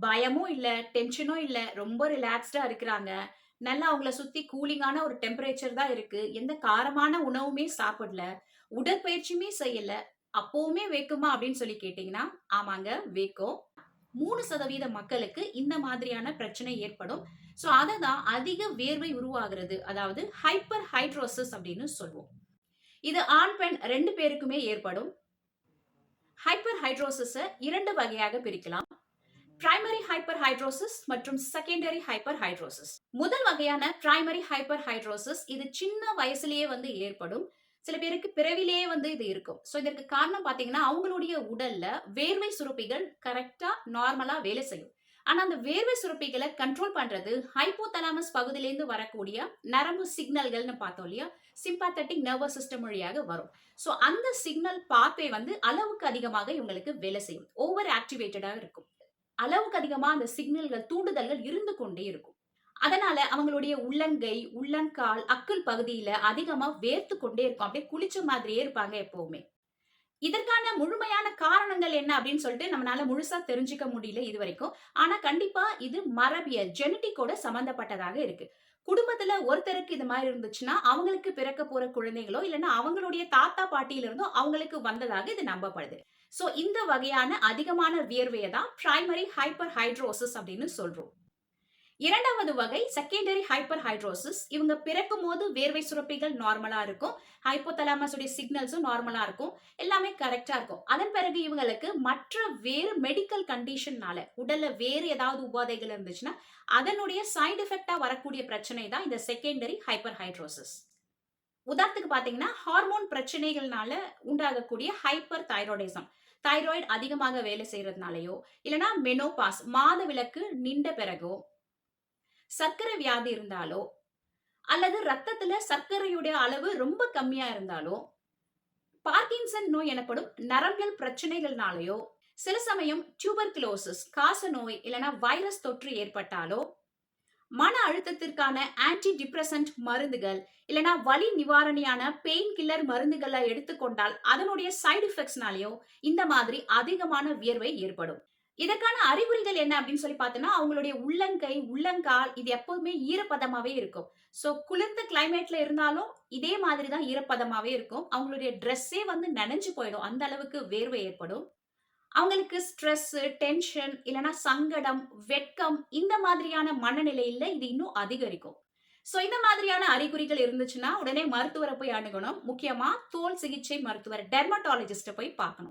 பயமும் இல்லை டென்ஷனும் இல்லை ரொம்ப ரிலாக்ஸ்டா இருக்கிறாங்க. நல்லா அவங்கள சுத்தி கூலிங்கான ஒரு டெம்பரேச்சர் தான் இருக்கு. எந்த காரமான உணவுமே சாப்பிடல. உடற்பயிற்சியுமே செய்யல. அப்பவுமே வேக்குமா அப்படின்னு சொல்லி கேட்டீங்கன்னா, ஆமாங்க வேக்கும். மூணு சதவீத மக்களுக்கு இந்த மாதிரியான பிரச்சனை ஏற்படும். ஸோ அதை தான் அதிக வேர்வை உருவாகிறது. அதாவது ஹைப்பர் ஹைட்ரோசிஸ் அப்படின்னு சொல்வோம். இது ஆண், பெண் ரெண்டு பேருக்குமே ஏற்படும். ஹைப்பர் ஹைட்ரோசிஸை இரண்டு வகையாக பிரிக்கலாம். பிரைமரி ஹைப்பர் ஹைட்ரோசிஸ் மற்றும் செகண்டரி ஹைப்பர் ஹைட்ரோசிஸ். முதல் வகையான பிரைமரி ஹைப்பர் ஹைட்ரோசிஸ் இது சின்ன வயசுலயே வந்து ஏற்படும். சில பேருக்கு பிறவிலேயே வந்து இது இருக்கும். ஸோ இதற்கு காரணம் பார்த்தீங்கன்னா, அவங்களுடைய உடல்ல வேர்வை சுரப்பிகள் கரெக்டா நார்மலா வேலை செய்யும். ஆனா அந்த வேர்வை சுரப்பிகளை கண்ட்ரோல் பண்றது ஹைப்போதாலமஸ் பகுதியிலேருந்து வரக்கூடிய நரம்பு சிக்னல்கள்னு பார்த்தோம் இல்லையா? சிம்பாத்தட்டிக் நர்வஸ் சிஸ்டம் வழியாக வரும். ஸோ அந்த சிக்னல் பாத்வே வந்து அளவுக்கு அதிகமாக இவங்களுக்கு வேலை செய்யும். ஓவர் ஆக்டிவேட்டடாக இருக்கும். அளவுக்கு அதிகமா அந்த சிக்னல்கள் தூண்டுதல்கள் இருந்து கொண்டே இருக்கும். அதனால அவங்களுடைய உள்ளங்கை, உள்ளங்கால், அக்குள் பகுதியில அதிகமா வேர்த்து கொண்டே இருக்கும். அப்படியே குளிச்ச மாதிரியே இருப்பாங்க எப்பவுமே. இதற்கான முழுமையான காரணங்கள் என்ன அப்படின்னு சொல்லிட்டு நம்மளால முழுசா தெரிஞ்சுக்க முடியல இது வரைக்கும் ஆனா கண்டிப்பா இது மரபியல் ஜெனட்டிக்கோட சம்பந்தப்பட்டதாக இருக்கு. குடும்பத்துல ஒருத்தருக்கு இது மாதிரி இருந்துச்சுன்னா, அவங்களுக்கு பிறக்க போற குழந்தைகளோ, இல்லைன்னா அவங்களுடைய தாத்தா, பாட்டியில இருந்தோ அவங்களுக்கு வந்ததாக இது நம்பப்படுது. ஸோ இந்த வகையான அதிகமான வியர்வையை தான் பிரைமரி ஹைப்பர் ஹைட்ரோசிஸ் அப்படின்னு சொல்றோம். இரண்டாவது வகை செகண்டரி ஹைப்பர் ஹைட்ரோசிஸ். இவங்க பிறக்கும்போது வேர்வை சுரப்பிகள் நார்மலா இருக்கும். ஹைப்போதலாமஸுடைய சிக்னல்ஸும் நார்மலா இருக்கும். எல்லாமே கரெக்டாக இருக்கும். அதன் பிறகு இவங்களுக்கு மற்ற வேறு மெடிக்கல் கண்டிஷன்னால உடல்ல வேறு ஏதாவது உபாதைகள் இருந்துச்சுன்னா, அதனுடைய சைடு எஃபெக்ட்டா வரக்கூடிய பிரச்சனை தான் இந்த செகண்டரி ஹைப்பர் ஹைட்ரோசிஸ். உதாரணத்துக்கு பார்த்தீங்கன்னா, ஹார்மோன் பிரச்சனைகள்னால உண்டாகக்கூடிய ஹைப்பர் தைராய்டிசம். தைராய்டு அதிகமாக வேலை செய்யறதுனாலயோ இல்லைனா மெனோபாஸ் மாத விளக்கு நின்ற பிறகோ, சர்க்கரை வியாதி இருந்தாலோ, அல்லது ரத்தத்துல சர்க்கரையுடைய அளவு ரொம்ப கம்மியா இருந்தாலோ, பார்க்கின்சன் நோய் எனப்படும் நரம்பியல் பிரச்சனைகள்னாலயோ, சில சமயம் டியூபர்குலோசிஸ் காச நோய் இல்லைனா வைரஸ் தொற்று ஏற்பட்டாலோ, மன அழுத்தத்திற்கான ஆன்டி டிப்ரெசன்ட் மருந்துகள், இல்லைனா வலி நிவாரணியான பெயின் கில்லர் மருந்துகளை எடுத்துக்கொண்டால், அதனுடைய சைட் எஃபெக்ட்ஸ்னாலேயும் இந்த மாதிரி அதிகமான வியர்வை ஏற்படும். இதற்கான அறிகுறிகள் என்ன அப்படின்னு சொல்லி பார்த்தோம்னா, அவங்களுடைய உள்ளங்கை, உள்ளங்கால் இது எப்போதுமே ஈரப்பதமாவே இருக்கும். ஸோ குளிர்ந்த கிளைமேட்ல இருந்தாலும் இதே மாதிரி தான் ஈரப்பதமாவே இருக்கும். அவங்களுடைய ட்ரெஸ்ஸே வந்து நனைஞ்சு போயிடும். அந்த அளவுக்கு வேர்வை ஏற்படும். அவங்களுக்கு ஸ்ட்ரெஸ், டென்ஷன் இல்லைன்னா சங்கடம், வெட்கம் இந்த மாதிரியான மனநிலையில இது இன்னும் அதிகரிக்கும். சோ இந்த மாதிரியான அறிகுறிகள் இருந்துச்சுன்னா, உடனே மருத்துவரை போய் அணுகணும். முக்கியமா தோல் சிகிச்சை மருத்துவர் டெர்மட்டாலஜிஸ்ட போய் பார்க்கணும்.